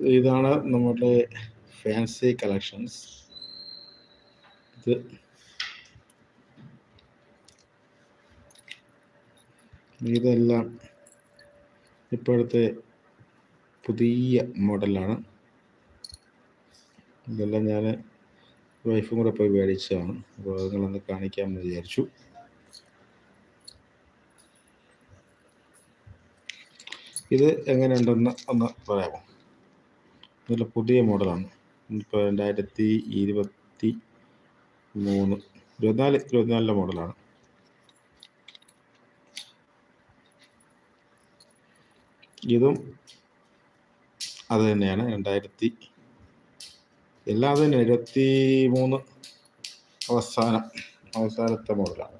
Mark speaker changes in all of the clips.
Speaker 1: ഇതാണ് നമ്മുടെ fancy collections ഇത് ഇതെല്ലാം ഇപ്പോഴത്തെ പുതിയ മോഡലാണ്. ഇതെല്ലാം ഞാൻ വൈഫും കൂടെ പോയി മേടിച്ചതാണ്. അപ്പോൾ നിങ്ങളൊന്ന് കാണിക്കാമെന്ന് വിചാരിച്ചു. ഇത് എങ്ങനെയുണ്ടെന്ന് ഒന്ന് പറയാമോ? ഇതിൽ പുതിയ മോഡലാണ്. ഇപ്പോൾ രണ്ടായിരത്തി ഇരുപത്തി മൂന്ന് ഇരുപത്തിനാല് ഇരുപത്തിനാലിലെ മോഡലാണ്. ഇതും അത് തന്നെയാണ്. രണ്ടായിരത്തി എല്ലാം അത് തന്നെ. ഇരുപത്തി മൂന്ന് അവസാനം അവസാനത്തെ മോഡലാണ്.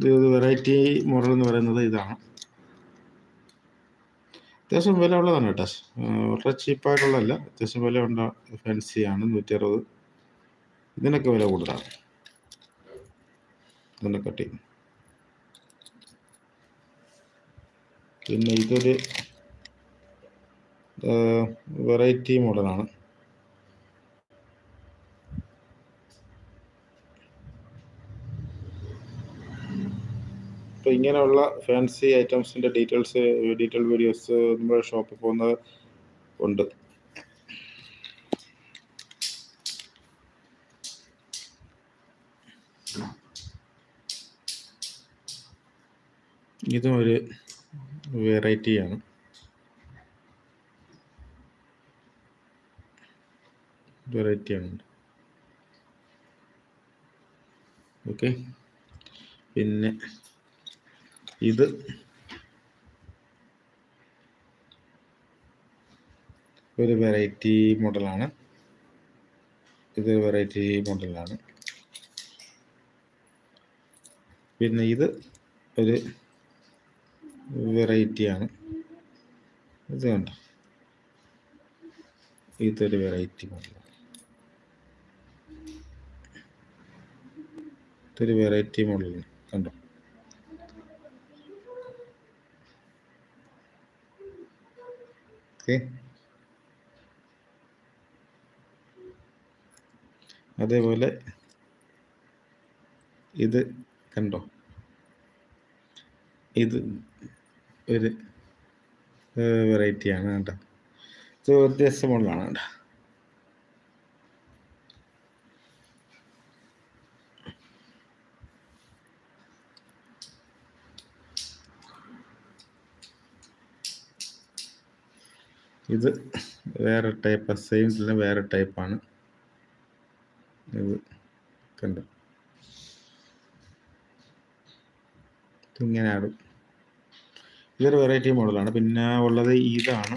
Speaker 1: ഇത് വെറൈറ്റി മോഡൽ എന്ന് പറയുന്നത് ഇതാണ്. അത്യാവശ്യം വില ഉള്ളതാണ് കേട്ടോ. വളരെ ചീപ്പായിട്ടുള്ളതല്ല അത്യാവശ്യം വില ഉണ്ട ഫാൻസിയാണ് നൂറ്റി അറുപത് ഇതിനൊക്കെ വില കൂടുതലാണ്. ഇതിനെ കട്ടി പിന്നെ ഇതൊരു വെറൈറ്റി മോഡലാണ് അപ്പോൾ ഇങ്ങനെയുള്ള ഫാൻസി ഐറ്റംസിന്റെ ഡീറ്റെയിൽസ് ഡീറ്റെയിൽ വീഡിയോസ് നമ്മുടെ ഷോപ്പിൽ പോകുന്നത് ഉണ്ട്. ഇതും ഒരു വെറൈറ്റിയാണ് വെറൈറ്റിയാണ് ഓക്കെ പിന്നെ ഇത്. ഒരു വെറൈറ്റി മോഡലാണ് ഇത് വെറൈറ്റി മോഡലാണ് പിന്നെ ഇത് ഒരു വെറൈറ്റിയാണ് ഇത് കണ്ടോ? ഇതൊരു വെറൈറ്റി മോഡലാണ് ഇതൊരു വെറൈറ്റി മോഡലാണ് കണ്ടോ? ഓക്കെ. അതേപോലെ ഇത് കണ്ടോ? ഇത് ഒരു വെറൈറ്റിയാണ് കേട്ടോ. ഇത് വ്യത്യസ്ത മോഡലാണ് കേട്ടോ. ഇത് വേറെ ടൈപ്പ് സെയിം തന്നെ വേറെ ടൈപ്പാണ് ഇത് കണ്ടു? ഇങ്ങനെ ആടും. ഇതൊരു വെറൈറ്റി മോഡലാണ് പിന്നെ ഉള്ളത് ഇതാണ്.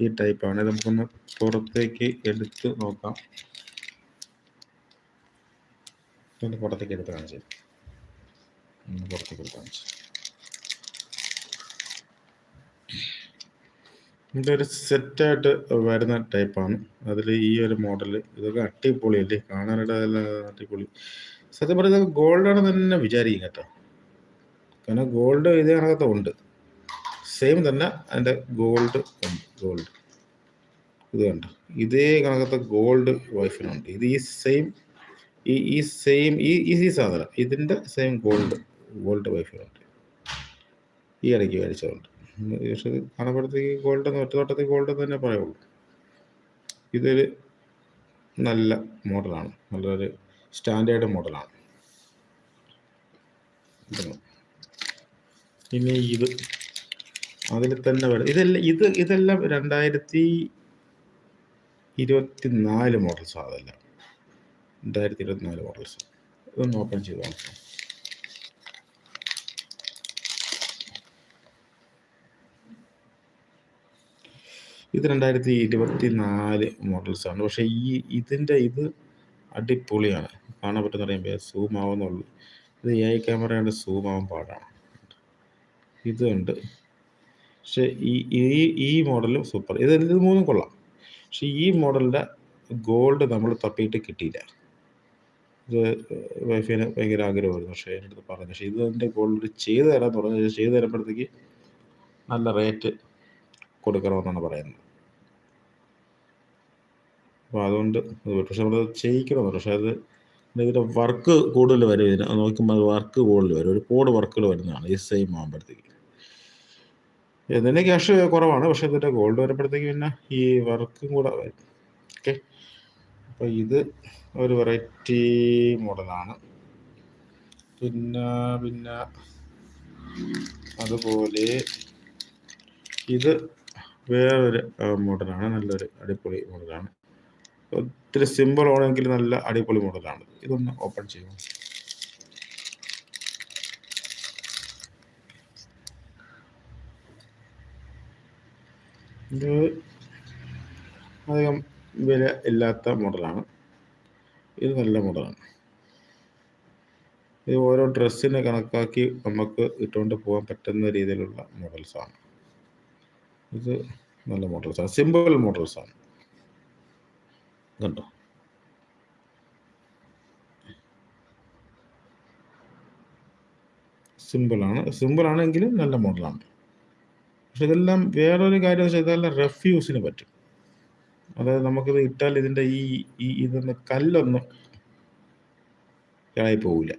Speaker 1: ഈ ടൈപ്പാണ് ഇത് നമുക്കൊന്ന് പുറത്തേക്ക് എടുത്ത് നോക്കാം. പുറത്തേക്ക് എടുത്ത് കാണിച്ചു പുറത്തേക്ക് എടുത്ത് കാണിച്ചു ഇതൊരു സെറ്റായിട്ട് വരുന്ന ടൈപ്പാണ്. അതിൽ ഈ ഒരു മോഡൽ ഇതൊക്കെ അടിപൊളിയല്ലേ? കാണാനായിട്ട് അടിപൊളി. സത്യം പറയുന്നത് ഗോൾഡാണ് തന്നെ വിചാരിക്കും കേട്ടോ. കാരണം ഗോൾഡ് ഇതേ കണക്കത്തെ ഉണ്ട്. സെയിം തന്നെ അതിന്റെ ഗോൾഡ് ഉണ്ട്. ഗോൾഡ്. ഇത് കണ്ടോ? ഇതേ കണക്കത്തെ ഗോൾഡ് വൈഫിനുണ്ട്. ഇത് ഈ സെയിം ഈ ഈ സെയിം ഈ ഈ സാധനം ഇതിന്റെ സെയിം ഗോൾഡ് ഗോൾഡ് വൈഫിനുണ്ട്. ഈ ഇടയ്ക്ക് മേടിച്ചതുണ്ട് പക്ഷെ കാണപ്പെടുത്തേക്ക് ഗോൾഡ് എന്ന് ഒറ്റ തോട്ടത്തിൽ ഗോൾഡ് തന്നെ പറയുള്ളൂ. ഇതൊരു നല്ല മോഡലാണ് നല്ലൊരു സ്റ്റാൻഡേർഡ് മോഡലാണ് ഇനി ഇത്. അതിൽ തന്നെ വരും. ഇതെല്ലാം ഇത് ഇതെല്ലാം രണ്ടായിരത്തി ഇരുപത്തി നാല് മോഡൽസാണ് അതെല്ലാം. രണ്ടായിരത്തി ഇരുപത്തിനാല് മോഡൽസ് ഇതൊന്ന് ഓപ്പൺ ചെയ്ത് നോക്കാം. ഇത് രണ്ടായിരത്തി ഇരുപത്തി നാല് മോഡൽസാണ് പക്ഷേ ഈ ഇതിന്റെ ഇത് അടിപൊളിയാണ്. കാണാൻ പറ്റുന്ന പറയുമ്പോൾ സൂം ആവുന്നുള്ളൂ. ഇത് എ ഐ ക്യാമറയുടെ സൂം ആവാൻ പാടാണ്. ഇതുണ്ട് പക്ഷേ ഈ ഈ ഈ മോഡലും സൂപ്പർ ഇത് ഇത് മൂന്നും കൊള്ളാം. പക്ഷേ ഈ മോഡലിന്റെ ഗോൾഡ് നമ്മൾ തപ്പിയിട്ട് കിട്ടിയില്ല. ഇത് വൈഫിന് ഭയങ്കര ആഗ്രഹമായിരുന്നു. പക്ഷേ എന്റെ അടുത്ത് പറഞ്ഞു. പക്ഷേ ഇത് എന്റെ ഗോൾഡ് ചെയ്ത് തരാമെന്ന് പറഞ്ഞു ചെയ്ത് തരുമ്പോഴത്തേക്ക് നല്ല റേറ്റ് കൊടുക്കണമെന്നാണ് പറയുന്നത്. അപ്പോൾ അതുകൊണ്ട് പക്ഷെ നമ്മളത് ചെയ്യിക്കണം പക്ഷേ അത് ഇതിന്റെ വർക്ക് കൂടുതൽ വരും ഇതിന്. നോക്കുമ്പോൾ അത് വർക്ക് കൂടുതൽ വരും. ഒരുപാട് വർക്കുകൾ വരുന്നതാണ് ഈ സെയിം ആകുമ്പോഴത്തേക്ക് ഇതിന്റെ ക്യാഷ് കുറവാണ്. പക്ഷേ ഇതിന്റെ ഗോൾഡ് വരുമ്പോഴത്തേക്ക് പിന്നെ ഈ വർക്കും കൂടെ വരും. ഓക്കെ അപ്പോൾ ഇത് ഒരു വെറൈറ്റി മോഡലാണ് പിന്നെ പിന്നെ അതുപോലെ ഇത് വേറൊരു മോഡലാണ്. നല്ലൊരു അടിപൊളി മോഡലാണ്. ഒത്തിരി സിമ്പിൾ ആണെങ്കിൽ നല്ല അടിപൊളി മോഡലാണ്. ഇതൊന്ന് ഓപ്പൺ ചെയ്യും ഇത് അധികം വില ഇല്ലാത്ത മോഡലാണ്. ഇത് നല്ല മോഡലാണ്. ഇത് ഓരോ ഡ്രസ്സിനെ കണക്കാക്കി നമുക്ക് ഇട്ടുകൊണ്ട് പോകാൻ പറ്റുന്ന രീതിയിലുള്ള മോഡൽസാണ്. ഇത് നല്ല മോട്ടോർസാണ് സിമ്പിൾ മോട്ടോർസാണ് കണ്ടോ? സിമ്പിളാണ് സിമ്പിളാണെങ്കിലും നല്ല മോഡലാണ് പക്ഷെ ഇതെല്ലാം വേറൊരു കാര്യം വെച്ചാൽ ഇതെല്ലാം റെഫ്യൂസിന് പറ്റും. അതായത് നമുക്കിത് ഇട്ടാൽ ഇതിന്റെ ഈ ഈ ഇതൊന്ന് കല്ലൊന്നും ഇളകി പോവില്ല.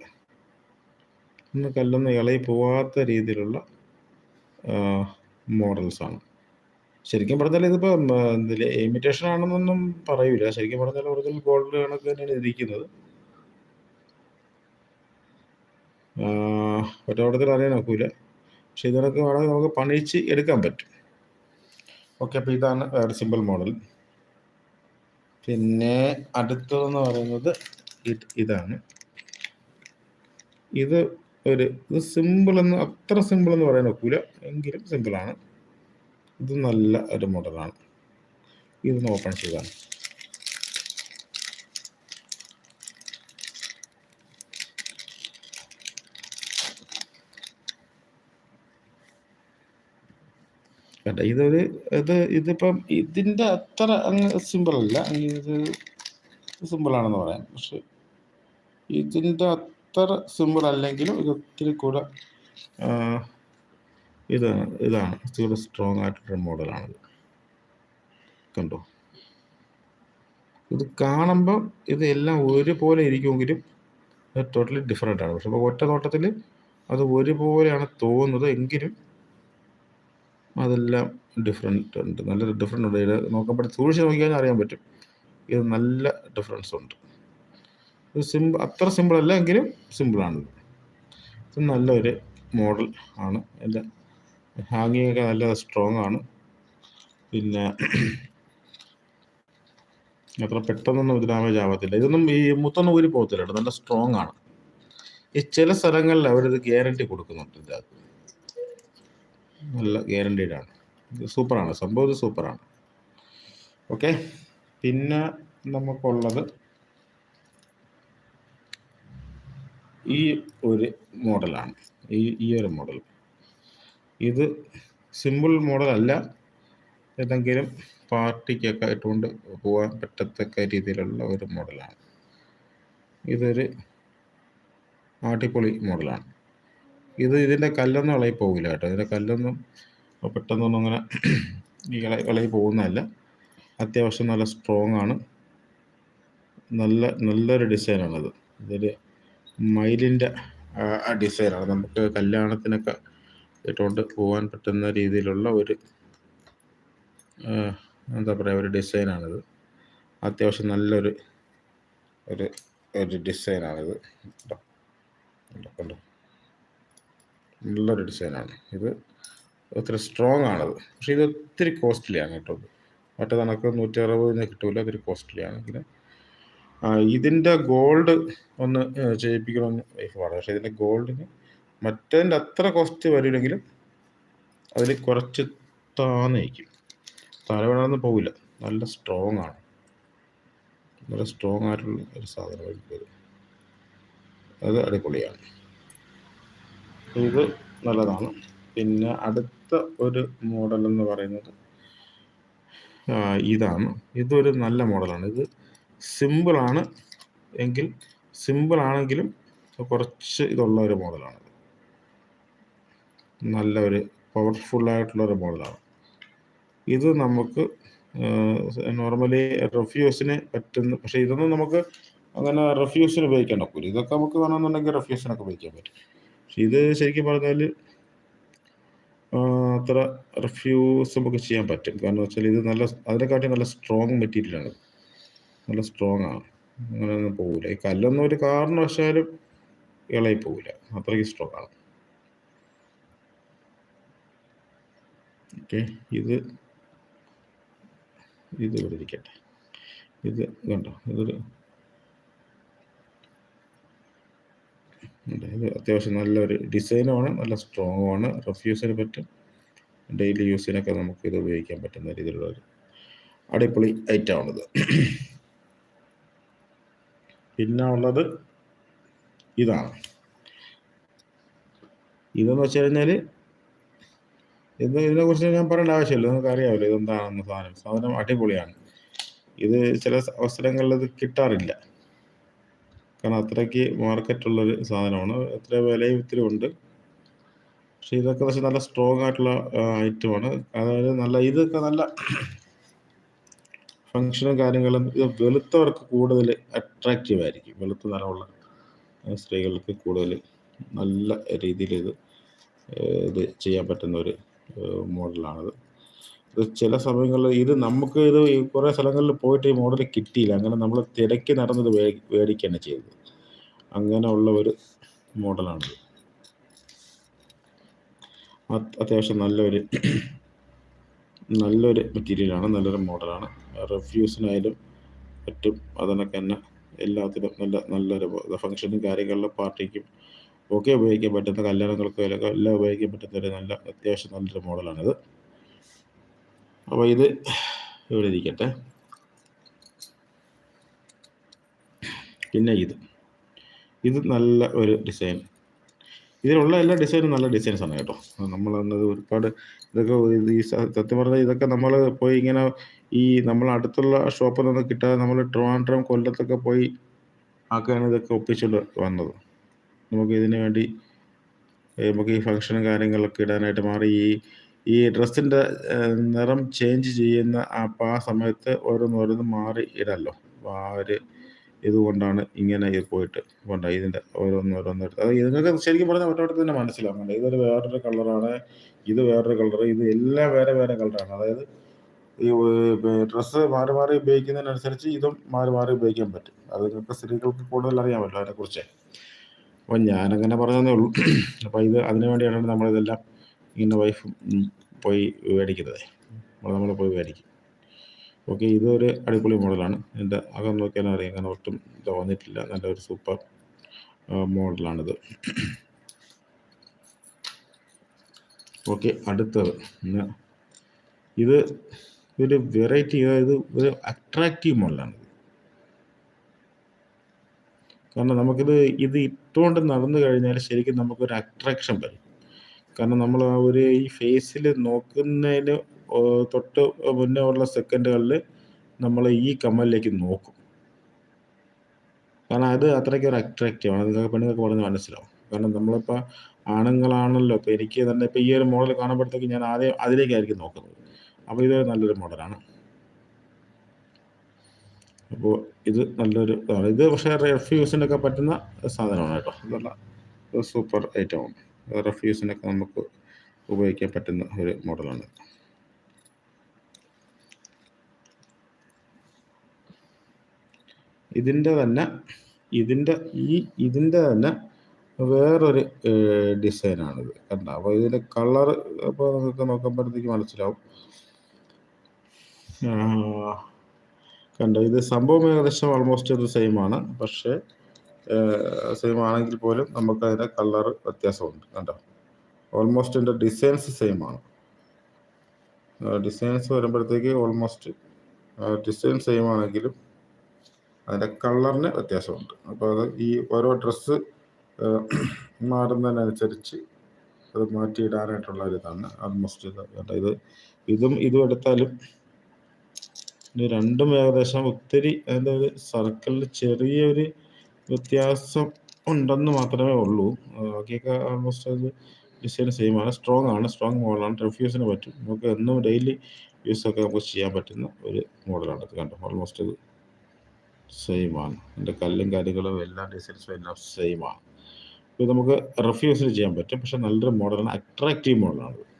Speaker 1: ഇന്ന് കല്ലൊന്നും ഇളകി പോവാത്ത രീതിയിലുള്ള മോഡൽസാണ് ശരിക്കും പറഞ്ഞാൽ ഇതിപ്പോൾ ഇമിറ്റേഷൻ ആണെന്നൊന്നും പറയൂല. ശരിക്കും പറഞ്ഞാൽ ഒറിജിനൽ ഗോൾഡ് കണക്ക് തന്നെയാണ് ഇരിക്കുന്നത് ഒറ്റവട്ടത്തിൽ അറിയാൻ നോക്കൂല പക്ഷെ ഇതിനൊക്കെ വേണമെങ്കിൽ നമുക്ക് പണിയിച്ച് എടുക്കാൻ പറ്റും. ഓക്കെ അപ്പോൾ ഇതാണ് വേറെ സിമ്പിൾ മോഡൽ പിന്നെ അടുത്തതെന്ന് പറയുന്നത് ഇത് ഇതാണ്. ഇത് ഒരു ഇത് സിമ്പിൾ എന്ന് അത്ര സിമ്പിൾ എന്ന് പറയാൻ ഒക്കില്ല എങ്കിലും സിമ്പിളാണ് ഇത് നല്ല ഒരു മോഡലാണ്. ഇതൊന്ന് ഓപ്പൺ ചെയ്താണ്. കേട്ടോ ഇതൊരു ഇത് ഇതിപ്പം ഇതിന്റെ അത്ര അങ്ങ് സിമ്പിൾ അല്ല. ഇത് സിമ്പിളാണെന്ന് പറയാം. പക്ഷെ ഇതിന്റെ അത്ര സിമ്പിൾ അല്ലെങ്കിലും ഇത് ഒത്തിരി കൂടെ ഇതാണ് ഇതാണ്. ഇച്ചിരി സ്ട്രോങ് ആയിട്ടുള്ള മോഡലാണിത് കണ്ടോ? ഇത് കാണുമ്പം ഇത് എല്ലാം ഒരുപോലെ ഇരിക്കുമെങ്കിലും അത് ടോട്ടലി ഡിഫറെന്റ് ആണ്. പക്ഷെ ഇപ്പോൾ ഒറ്റ നോട്ടത്തിൽ അത് ഒരുപോലെയാണ് തോന്നുന്നത് എങ്കിലും അതെല്ലാം ഡിഫറെന്റ് ഉണ്ട്. നല്ല ഡിഫറെന്റ് ഉണ്ട്. ഇത് നോക്കുമ്പോൾ സൂക്ഷിച്ച് നോക്കിയാൽ അറിയാൻ പറ്റും. ഇത് നല്ല ഡിഫറൻസ് ഉണ്ട്. ഇത് സിമ്പിൾ അത്ര സിമ്പിൾ അല്ല എങ്കിലും സിമ്പിളാണ് ഇത് നല്ലൊരു മോഡൽ ആണ്. എന്റെ ഹാങ്ങിങ് ഒക്കെ നല്ല സ്ട്രോങ് ആണ്. പിന്നെ അത്ര പെട്ടെന്നൊന്നും ഇത് ഡാമേജ് ആവത്തില്ല. ഇതൊന്നും ഈ മുത്തൊന്നും ഊരി പോകത്തില്ല കേട്ടോ. നല്ല സ്ട്രോങ് ആണ്. ഈ ചില സ്ഥലങ്ങളിൽ അവരിത് ഗ്യാരണ്ടി കൊടുക്കുന്നുണ്ട് ഇതിനകത്ത് നല്ല ഗ്യാരണ്ടീഡ് ആണ്. ഇത് സൂപ്പറാണ് സംഭവം ഇത് സൂപ്പറാണ് ഓക്കെ പിന്നെ നമുക്കുള്ളത് ഈ ഒരു മോഡലാണ് ഈ ഈ ഒരു മോഡൽ ഇത് സിമ്പിൾ മോഡൽ അല്ല ഏതെങ്കിലും പാർട്ടിക്കൊക്കെ ഇട്ടുകൊണ്ട് പോകാൻ പറ്റത്തക്ക രീതിയിലുള്ള ഒരു മോഡലാണ്. ഇതൊരു അടിപൊളി മോഡലാണ്. ഇത് ഇതിന്റെ കല്ലൊന്നും ഇളകി പോകില്ല കേട്ടോ. ഇതിന്റെ കല്ലൊന്നും പെട്ടെന്നൊന്നും അങ്ങനെ ഇള ഇളകി പോകുന്നതല്ല. അത്യാവശ്യം നല്ല സ്ട്രോങ് ആണ്. നല്ല നല്ലൊരു ഡിസൈനാണത് ഇതൊരു മയിലിന്റെ ഡിസൈനാണ് നമുക്ക് കല്യാണത്തിനൊക്കെ ഇട്ടുകൊണ്ട് പോകാൻ പറ്റുന്ന രീതിയിലുള്ള ഒരു എന്താ പറയുക ഒരു ഡിസൈനാണിത്. അത്യാവശ്യം നല്ലൊരു ഒരു ഒരു ഡിസൈനാണിത്. കണ്ടോ? നല്ലൊരു ഡിസൈനാണ്. ഇത് ഒത്തിരി സ്ട്രോങ് ആണത് പക്ഷേ ഇത് ഒത്തിരി കോസ്റ്റ്ലിയാണ് കേട്ടോ മറ്റേ കണക്ക് നൂറ്റി അറുപതിന് കിട്ടൂല ഒത്തിരി കോസ്റ്റ്ലിയാണ്. പിന്നെ ഇതിന്റെ ഗോൾഡ് ഒന്ന് ചെയ്യിപ്പിക്കണമെന്ന് വൈഫ് പറഞ്ഞു പക്ഷേ ഇതിന്റെ ഗോൾഡിന് മറ്റേതിന്റെ അത്ര കോസ്റ്റ് വരില്ലെങ്കിലും അതിൽ കുറച്ച് താന്നിരിക്കും തലവേണമെന്ന് പോവില്ല. നല്ല സ്ട്രോങ് ആണ്. നല്ല സ്ട്രോങ് ആയിട്ടുള്ള ഒരു സാധനമായിരിക്കും അത് അടിപൊളിയാണ്. ഇത് നല്ലതാണ്. പിന്നെ അടുത്ത ഒരു മോഡൽ എന്ന് പറയുന്നത് ഇതാണ്. ഇതൊരു നല്ല മോഡലാണ് ഇത് സിമ്പിളാണ് എങ്കിൽ സിമ്പിളാണെങ്കിലും കുറച്ച് ഇതുള്ള ഒരു മോഡലാണ് നല്ല ഒരു പവർഫുള്ളായിട്ടുള്ളൊരു മോഡലാണ് ഇത് നമുക്ക് നോർമലി റെഫ്യൂസിന് പറ്റുന്ന പക്ഷേ ഇതൊന്നും നമുക്ക് അങ്ങനെ റെഫ്യൂസിന് ഉപയോഗിക്കാൻ ഒക്കില്ല ഇതൊക്കെ നമുക്ക് വേണമെന്നുണ്ടെങ്കിൽ റെഫ്യൂസിനൊക്കെ ഉപയോഗിക്കാൻ പറ്റും. പക്ഷെ ഇത് ശരിക്കും പറഞ്ഞാൽ അത്ര റെഫ്യൂസ് നമുക്ക് ചെയ്യാൻ പറ്റും. കാരണം വെച്ചാൽ ഇത് നല്ല അതിനെക്കാട്ടി നല്ല സ്ട്രോങ് മെറ്റീരിയലാണ് നല്ല സ്ട്രോങ് ആണ്. അങ്ങനെയൊന്നും പോകില്ല ഈ കല്ലൊന്നും ഒരു കാരണവശാലും ഇളകി പോകില്ല അത്രയ്ക്ക് സ്ട്രോങ് ആണ്. ഓക്കെ ഇത് ഇത് ഇവിടെ ഇരിക്കട്ടെ. ഇത് കണ്ടോ ഇതൊരു ഇത് അത്യാവശ്യം നല്ലൊരു ഡിസൈനുമാണ് നല്ല സ്ട്രോങ്ങുമാണ്. റഫ്യൂസിന് പറ്റും. ഡെയിലി യൂസിനൊക്കെ നമുക്ക് ഇത് ഉപയോഗിക്കാൻ പറ്റുന്ന രീതിയിലുള്ള ഒരു അടിപൊളി ഐറ്റമാണിത് പിന്നെ ഉള്ളത് ഇതാണ്. ഇതെന്ന് വെച്ച് കഴിഞ്ഞാൽ ഇത് ഇതിനെക്കുറിച്ച് ഞാൻ പറയേണ്ട ആവശ്യമില്ല. നിങ്ങൾക്ക് അറിയാമല്ലോ ഇതെന്താണെന്ന് സാധനം. സാധനം അടിപൊളിയാണ്. ഇത് ചില അവസരങ്ങളിൽ ഇത് കിട്ടാറില്ല. കാരണം അത്രയ്ക്ക് മാർക്കറ്റുള്ളൊരു സാധനമാണ്. എത്ര വിലയും ഇത്തിരി ഉണ്ട്. പക്ഷെ ഇതൊക്കെ പക്ഷേ നല്ല സ്ട്രോങ് ആയിട്ടുള്ള ഐറ്റമാണ് അതായത് നല്ല ഇതൊക്കെ നല്ല ഫങ്ഷനും കാര്യങ്ങളും ഇത് വെളുത്തവർക്ക് കൂടുതൽ അട്രാക്റ്റീവ് ആയിരിക്കും. വെളുത്ത നിറമുള്ള സ്ത്രീകൾക്ക് കൂടുതൽ നല്ല രീതിയിൽ ഇത് ഇത് ചെയ്യാൻ പറ്റുന്ന ഒരു മോഡലാണിത്. ഇത് ചില സമയങ്ങളിൽ ഇത് നമുക്ക് ഇത് കുറേ സ്ഥലങ്ങളിൽ പോയിട്ട് ഈ മോഡൽ കിട്ടിയില്ല. അങ്ങനെ നമ്മൾ തിരക്കി നടന്നത് മേടിക്കുകയാണ് ചെയ്തത്. അങ്ങനെ ഉള്ള ഒരു മോഡലാണിത്. അത്യാവശ്യം നല്ലൊരു നല്ലൊരു മെറ്റീരിയലാണ് നല്ലൊരു മോഡലാണ്. റെഫ്യൂസിനായാലും പറ്റും. അതിനൊക്കെ തന്നെ എല്ലാത്തിനും നല്ല നല്ലൊരു ഫങ്ഷനും കാര്യങ്ങളിലും പാർട്ടിക്കും ഒക്കെ ഉപയോഗിക്കാൻ പറ്റുന്ന കല്യാണങ്ങൾക്ക് എല്ലാം ഉപയോഗിക്കാൻ പറ്റുന്ന ഒരു നല്ല അത്യാവശ്യം നല്ലൊരു മോഡലാണിത്. അപ്പോൾ ഇത് ഇവിടെ ഇരിക്കട്ടെ. പിന്നെ ഇത്. ഇത് നല്ല ഒരു ഡിസൈൻ. ഇതിലുള്ള എല്ലാ ഡിസൈനും നല്ല ഡിസൈൻസ് ആണ് കേട്ടോ നമ്മൾ ഒരുപാട് ഇതൊക്കെ ഈ സത്യം പറഞ്ഞാൽ ഇതൊക്കെ നമ്മൾ പോയി ഇങ്ങനെ ഈ നമ്മൾ അടുത്തുള്ള ഷോപ്പിൽ നിന്ന് കിട്ടാതെ നമ്മൾ ട്രിവാൻഡ്രം കൊല്ലത്തൊക്കെ പോയി ആക്കാണ് ഇതൊക്കെ ഒപ്പിച്ചുകൊണ്ട് വന്നത്. നമുക്ക് ഇതിന് വേണ്ടി നമുക്ക് ഈ ഫങ്ഷനും കാര്യങ്ങളൊക്കെ ഇടാനായിട്ട് മാറി. ഈ ഈ ഡ്രസ്സിന്റെ നിറം ചേഞ്ച് ചെയ്യുന്ന അപ്പോൾ ആ സമയത്ത് ഓരോന്നോരോന്ന് മാറി ഇടാമല്ലോ അപ്പോൾ ആ ഒരു ഇതുകൊണ്ടാണ് ഇങ്ങനെ പോയിട്ട് കൊണ്ട ഇതിന്റെ ഓരോന്നോരോന്ന് അത് നിങ്ങൾക്ക് ശരിക്കും പറഞ്ഞാൽ ഒറ്റവട്ടത്തിൽ തന്നെ മനസ്സിലാവും. ഇതൊരു വേറൊരു കളറാണ് ഇത് വേറൊരു കളർ ഇത് എല്ലാം വേറെ വേറെ കളറാണ്. അതായത് ഈ ഡ്രസ്സ് മാറി മാറി ഉപയോഗിക്കുന്നതിനനുസരിച്ച് ഇതും മാറി മാറി ഉപയോഗിക്കാൻ പറ്റും. അത് നിങ്ങൾക്ക് സ്ത്രീകൾക്ക് കൂടുതൽ അറിയാമല്ലോ അതിനെക്കുറിച്ച്. അപ്പോൾ ഞാനങ്ങനെ പറഞ്ഞതേ ഉള്ളൂ. അപ്പോൾ ഇത് അതിനു വേണ്ടിയാണ് നമ്മളിതെല്ലാം ഇങ്ങനെ വൈഫ് പോയി മേടിക്കുന്നത്. നമ്മൾ പോയി മേടിക്കും. ഓക്കെ ഇതൊരു അടിപൊളി മോഡലാണ്. എന്റെ അകം നോക്കിയാൽ അറിയാം അങ്ങനെ ഒട്ടും തോന്നിയിട്ടില്ല നല്ലൊരു സൂപ്പർ മോഡലാണിത്. ഓക്കെ അടുത്തത്. ഇത് ഒരു വെറൈറ്റി അതായത് ഒരു അട്രാക്റ്റീവ് മോഡലാണ് കാരണം നമുക്കിത് ഇത് ഇട്ടുകൊണ്ട് നടന്നു കഴിഞ്ഞാൽ ശരിക്കും നമുക്കൊരു അട്രാക്ഷൻ വരും. കാരണം നമ്മൾ ആ ഒരു ഈ ഫേസിൽ നോക്കുന്നതിന് തൊട്ട് മുന്നേ ഉള്ള സെക്കൻഡുകളിൽ നമ്മൾ ഈ കമ്മലിലേക്ക് നോക്കും. കാരണം അത് അത്രയ്ക്ക് ഒരു അട്രാക്റ്റീവ് ആണ്. നിങ്ങൾക്ക് പെണ്ണുങ്ങൾക്ക് പറഞ്ഞ് മനസ്സിലാവും. കാരണം നമ്മളിപ്പോൾ ആണുങ്ങളാണല്ലോ. ഇപ്പോൾ എനിക്ക് തന്നെ ഇപ്പോൾ ഈ ഒരു മോഡൽ കാണുമ്പോഴത്തേക്ക് ഞാൻ ആദ്യം അതിലേക്കായിരിക്കും നോക്കുന്നത്. അപ്പോൾ ഇത് നല്ലൊരു മോഡലാണ് അപ്പോൾ ഇത് നല്ലൊരു ഇതാണ്. ഇത് പക്ഷേ റെഫ്യൂസിനൊക്കെ പറ്റുന്ന സാധനമാണ് കേട്ടോ. അതല്ല സൂപ്പർ ഐറ്റമാണ്. റെഫ്യൂസിനൊക്കെ നമുക്ക് ഉപയോഗിക്കാൻ പറ്റുന്ന ഒരു മോഡലാണ്. ഇതിന്റെ തന്നെ ഇതിന്റെ ഈ ഇതിന്റെ തന്നെ വേറൊരു ഡിസൈനാണിത്. കണ്ട? അപ്പോൾ ഇതിന്റെ കളർ അപ്പോൾ നിങ്ങൾക്ക് നോക്കുമ്പോഴത്തേക്ക് മനസ്സിലാവും. കണ്ടോ ഇത് സംഭവം ഏകദേശം ഓൾമോസ്റ്റ് അത് സെയിം ആണ്. പക്ഷേ സെയിം ആണെങ്കിൽ പോലും നമുക്ക് അതിന്റെ കളർ വ്യത്യാസമുണ്ട് കണ്ടോ? ഓൾമോസ്റ്റ് എന്റെ ഡിസൈൻസ് സെയിം ആണ്. ഡിസൈൻസ് വരുമ്പോഴത്തേക്ക് ഓൾമോസ്റ്റ് ഡിസൈൻ സെയിം ആണെങ്കിലും അതിന്റെ കളറിന് വ്യത്യാസമുണ്ട്. അപ്പോൾ അത് ഈ ഓരോ ഡ്രസ്സ് മാറുന്നതിനനുസരിച്ച് അത് മാറ്റിയിടാനായിട്ടുള്ള ഒരു ഇതാണ് ആൾമോസ്റ്റ് ഇത് ഇതും ഇതും എടുത്താലും ഇത് രണ്ടും ഏകദേശം ഒത്തിരി അതിന്റെ ഒരു സർക്കിളിൽ ചെറിയൊരു വ്യത്യാസം ഉണ്ടെന്ന് മാത്രമേ ഉള്ളൂ. ബാക്കിയൊക്കെ ആൾമോസ്റ്റ് അത് ഡിസൈൻ സെയിം ആണ്. സ്ട്രോങ് ആണ്. സ്ട്രോങ് മോഡലാണ് റിഫ്യൂസിന് പറ്റും. നമുക്ക് എന്നും ഡെയിലി യൂസൊക്കെ നമുക്ക് ചെയ്യാൻ പറ്റുന്ന ഒരു മോഡലാണ് ഇത് കണ്ടോ? ഓൾമോസ്റ്റ് ഇത് സെയിം ആണ്. എന്റെ കല്ലും കാര്യങ്ങളും എല്ലാ ഡിസൈൻസും എല്ലാം സെയിം ആണ്. ഇത് നമുക്ക് റെഫ്യൂസിൽ ചെയ്യാൻ പറ്റും. പക്ഷെ നല്ലൊരു മോഡലാണ് അട്രാക്റ്റീവ് മോഡലാണ്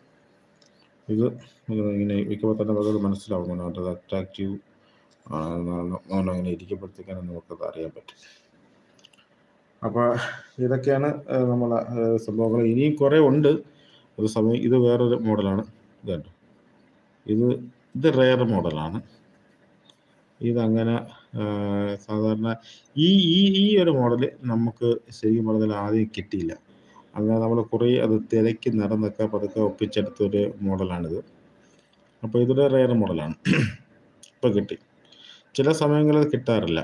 Speaker 1: ഇത് ഇങ്ങനെ വിൽക്കുമ്പോൾ തന്നെ നമുക്കത് മനസ്സിലാവും അത് അട്രാക്റ്റീവ് അങ്ങനെ ഇരിക്കുമ്പോഴത്തേക്കാണ് നമുക്കത് അറിയാൻ പറ്റും. അപ്പോൾ ഇതൊക്കെയാണ് നമ്മൾ സംഭവങ്ങൾ. ഇനിയും കുറേ ഉണ്ട്. ഒരു സമയം ഇത് വേറൊരു മോഡലാണ്. ഇത് ഇത് ഇത് റെയർ മോഡലാണ്. ഇതങ്ങനെ സാധാരണ ഈ ഈ ഈ ഒരു മോഡൽ നമുക്ക് ശരിക്കും പറഞ്ഞാൽ ആദ്യം കിട്ടിയില്ല. അങ്ങനെ നമ്മൾ കുറേ അത് തിരക്കി നടന്നൊക്കെ പതുക്കെ ഒപ്പിച്ചെടുത്തൊരു മോഡലാണിത്. അപ്പോൾ ഇതൊരു റെയർ മോഡലാണ്. ഇപ്പോൾ കിട്ടി. ചില സമയങ്ങളിൽ കിട്ടാറില്ല.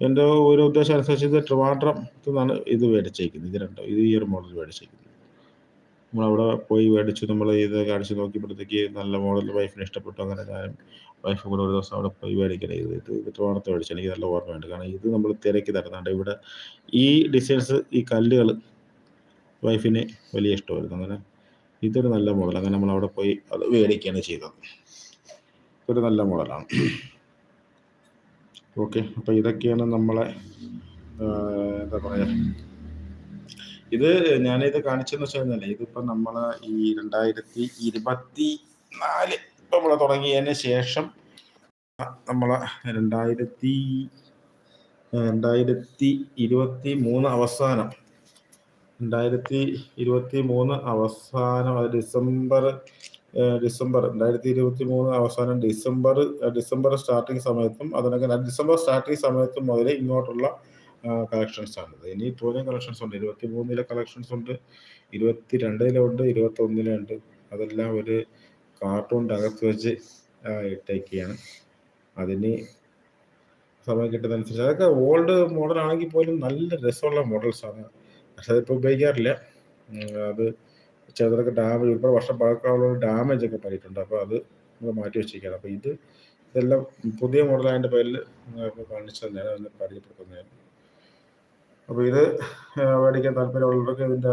Speaker 1: എന്റെ ഒരു ഉദ്ദേശം അനുസരിച്ച് ഇത് ട്രിവാൻഡ്രത്തിൽ നിന്നാണ് ഇത് മേടിച്ചേക്കുന്നത്. ഇത് രണ്ടോ ഇത് ഈ ഒരു മോഡൽ മേടിച്ചേക്കുന്നത്. നമ്മളവിടെ പോയി മേടിച്ചു നമ്മൾ ഇത് കാണിച്ച് നോക്കിയപ്പോഴത്തേക്ക് നല്ല മോഡൽ വൈഫിന് ഇഷ്ടപ്പെട്ടു. അങ്ങനെ ഞാനും വൈഫ് കൂടെ ഒരു ദിവസം അവിടെ പോയി മേടിക്കണം. ഇത് ഇത് ഇത് ട്രിവാൻഡ്രത്ത് മേടിച്ചു. എനിക്ക് നല്ല ഓർമ്മയുണ്ട്. കാരണം ഇത് നമ്മൾ തിരക്കി തരുന്നുണ്ട് ഇവിടെ ഈ ഡിസൈൻസ് ഈ കല്ലുകൾ വൈഫിന് വലിയ ഇഷ്ടമായിരുന്നു. അങ്ങനെ ഇതൊരു നല്ല മോഡൽ അങ്ങനെ നമ്മൾ അവിടെ പോയി അത് മേടിക്കുകയാണ് ചെയ്തത്. ഒരു നല്ല മോഡലാണ് ഓക്കെ അപ്പോൾ ഇതൊക്കെയാണ് നമ്മളെ എന്താ പറയുക ഇത് ഞാനിത് കാണിച്ചെന്ന് വെച്ച് കഴിഞ്ഞാൽ ഇതിപ്പോൾ നമ്മൾ ഈ രണ്ടായിരത്തി ഇരുപത്തി നാല് ഇപ്പം നമ്മൾ തുടങ്ങിയതിന് ശേഷം നമ്മൾ രണ്ടായിരത്തി രണ്ടായിരത്തി ഇരുപത്തി മൂന്ന് അവസാനം രണ്ടായിരത്തി ഇരുപത്തി മൂന്ന് അവസാനം ഡിസംബർ ഡിസംബർ രണ്ടായിരത്തി ഇരുപത്തി മൂന്ന് അവസാനം ഡിസംബർ ഡിസംബർ സ്റ്റാർട്ടിങ് സമയത്തും അതിനൊക്കെ ഡിസംബർ സ്റ്റാർട്ടിങ് സമയത്തും മുതൽ ഇങ്ങോട്ടുള്ള കളക്ഷൻസ് ആണ് ഇനി ഇപ്പോഴും കളക്ഷൻസ് ഉണ്ട്. ഇരുപത്തി മൂന്നിലെ കളക്ഷൻസ് ഉണ്ട് ഇരുപത്തി രണ്ടിലെ ഉണ്ട് ഇരുപത്തി ഒന്നിലെ ഉണ്ട്. അതെല്ലാം ഒരു കാർട്ടൂണിന്റെ അകത്ത് വെച്ച് ഇട്ടേക്കുകയാണ് അതിന് സമയം കിട്ടുന്നതനുസരിച്ച് അതൊക്കെ ഓൾഡ് മോഡൽ ആണെങ്കിൽ പോലും നല്ല രസമുള്ള മോഡൽസാണ് പക്ഷെ അതിപ്പോൾ ഉപയോഗിക്കാറില്ല അത് ചിലതൊക്കെ ഡാമേജ് ഒരുപാട് വർഷം പഴക്കമുള്ള ഡാമേജ് ഒക്കെ പറ്റിയിട്ടുണ്ട്. അപ്പോൾ അത് നമ്മൾ മാറ്റി വെച്ചിരിക്കുകയാണ്. അപ്പോൾ ഇത് ഇതെല്ലാം പുതിയ മോഡലായതിന്റെ പേരിൽ കാണിച്ചു തന്നെയാണ്. അതിനെ പരിചയപ്പെടുത്തുന്നതാണ് അപ്പോൾ ഇത് മേടിക്കാൻ താല്പര്യമുള്ളവർക്ക് ഇതിന്റെ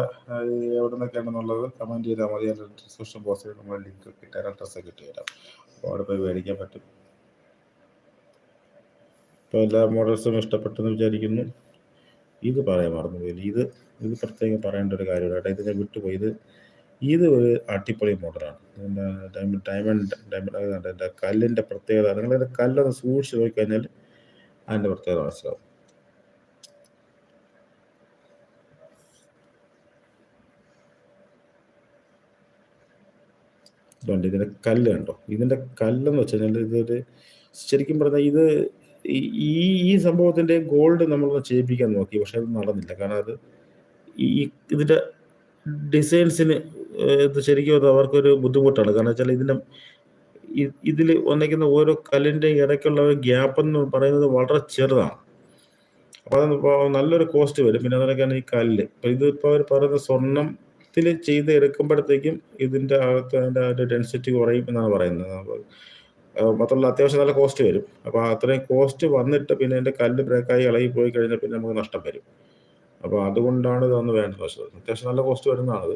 Speaker 1: എവിടെ നിന്നൊക്കെയാണെന്നുള്ളത് കമന്റ് ചെയ്താൽ മതി. അതിന്റെ ഡിസ്ക്രിപ്ഷൻ ബോക്സിൽ നമ്മൾ ലിങ്ക് കിട്ടാൻ അഡ്രസ്സൊക്കെ കിട്ടി തരാം. അപ്പോൾ അവിടെ പോയി മേടിക്കാൻ പറ്റും. ഇപ്പോൾ എല്ലാ മോഡൽസും ഇഷ്ടപ്പെട്ടെന്ന് വിചാരിക്കുന്നു. ഇത് പറയാൻ മറന്നുപോയില്ല ഇത് ഇത് പ്രത്യേകം പറയേണ്ട ഒരു കാര്യമാണ് കേട്ടോ. ഇതിനെ വിട്ടുപോയി. ഇത് ഇത് ഒരു അടിപൊളി മോഡലാണ്. ഡയമണ്ട് ഡയമണ്ട് ഡയമണ്ട് എന്റെ കല്ലിന്റെ പ്രത്യേകത? നിങ്ങളതിന്റെ കല്ലൊന്ന് സൂക്ഷിച്ച് നോക്കിക്കഴിഞ്ഞാൽ അതിന്റെ പ്രത്യേകത മനസ്സിലാവും. ഇതിന്റെ കല്ല് കണ്ടോ? ഇതിന്റെ കല്ലെന്ന് വെച്ച് കഴിഞ്ഞാൽ ഇതൊരു ശരിക്കും പറഞ്ഞാൽ ഇത് ഈ ഈ സംഭവത്തിന്റെ ഗോൾഡ് നമ്മൾ ചെയ്യിപ്പിക്കാൻ നോക്കി. പക്ഷെ അത് നടന്നില്ല. കാരണം അത് ഈ ഇതിന്റെ ഡിസൈൻസിന് ഇത് ശരിക്കും അത് അവർക്കൊരു ബുദ്ധിമുട്ടാണ്. കാരണം വെച്ചാൽ ഇതിന്റെ ഇതിൽ വന്നിരിക്കുന്ന ഓരോ കല്ലിന്റെ ഇടയ്ക്കുള്ള ഒരു ഗ്യാപ്പ് എന്ന് പറയുന്നത് വളരെ ചെറുതാണ്. അപ്പോൾ അത് നല്ലൊരു കോസ്റ്റ് വരും. പിന്നെ അതിനൊക്കെയാണ് ഈ കല്ല്. അപ്പോൾ ഇതിപ്പോൾ അവർ പറയുന്ന സ്വർണത്തിൽ ചെയ്ത് എടുക്കുമ്പോഴത്തേക്കും ഇതിന്റെ അകത്ത് അതിന്റെ ഡെൻസിറ്റി കുറയും എന്നാണ് പറയുന്നത്. മാത്രമല്ല അത്യാവശ്യം നല്ല കോസ്റ്റ് വരും. അപ്പോൾ അത്രയും കോസ്റ്റ് വന്നിട്ട് പിന്നെ എന്റെ കല്ല് ബ്രേക്കായി ഇളകി പോയി കഴിഞ്ഞാൽ പിന്നെ നമുക്ക് നഷ്ടം വരും. അപ്പോൾ അതുകൊണ്ടാണ് ഇതൊന്ന് വേണ്ടത്. പക്ഷേ അത്യാവശ്യം നല്ല കോസ്റ്റ് വരുന്നതാണത്.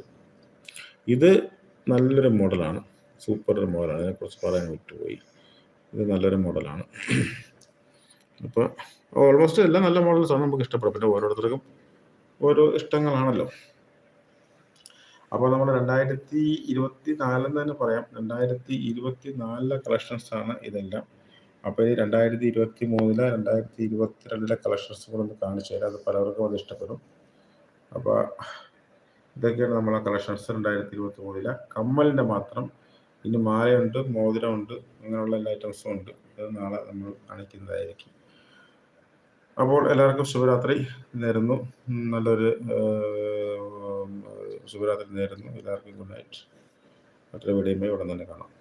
Speaker 1: ഇത് നല്ലൊരു മോഡലാണ് സൂപ്പർ ഒരു മോഡലാണ് അതിനെക്കുറിച്ച് പറയാൻ വിട്ടുപോയി. ഇത് നല്ലൊരു മോഡലാണ് അപ്പോൾ ഓൾമോസ്റ്റ് എല്ലാം നല്ല മോഡൽസാണ് നമുക്ക് ഇഷ്ടപ്പെടും. പിന്നെ ഓരോരുത്തർക്കും ഓരോ ഇഷ്ടങ്ങളാണല്ലോ. അപ്പോൾ നമ്മൾ രണ്ടായിരത്തി ഇരുപത്തി നാലെന്ന് തന്നെ പറയാം. രണ്ടായിരത്തി ഇരുപത്തി നാലിലെ ആണ് ഇതെല്ലാം. അപ്പോൾ ഈ രണ്ടായിരത്തി ഇരുപത്തി മൂന്നിലെ രണ്ടായിരത്തി ഇരുപത്തി രണ്ടിലെ കളക്ഷൻസ് കൂടെ ഒന്ന് കാണിച്ചു തരാം. അത് പലവർക്കും അത് ഇഷ്ടപ്പെടും. അപ്പോൾ ഇതൊക്കെയാണ് നമ്മളെ കളക്ഷൻസ് രണ്ടായിരത്തി ഇരുപത്തി മൂന്നിലെ കമ്മലിന്റെ മാത്രം. ഇനി മാലയുണ്ട് മോതിരമുണ്ട് അങ്ങനെയുള്ള എല്ലാ ഐറ്റംസും ഉണ്ട്. അത് നാളെ നമ്മൾ കാണിക്കുന്നതായിരിക്കും. അപ്പോൾ എല്ലാവർക്കും ശുഭരാത്രി. നേരുന്നു. നല്ലൊരു ശുഭരാത്രി നേരുന്നു. എല്ലാവർക്കും ഗുഡ് നൈറ്റ്. മറ്റൊരു വീഡിയോയുമായി ഉടൻ തന്നെ കാണാം.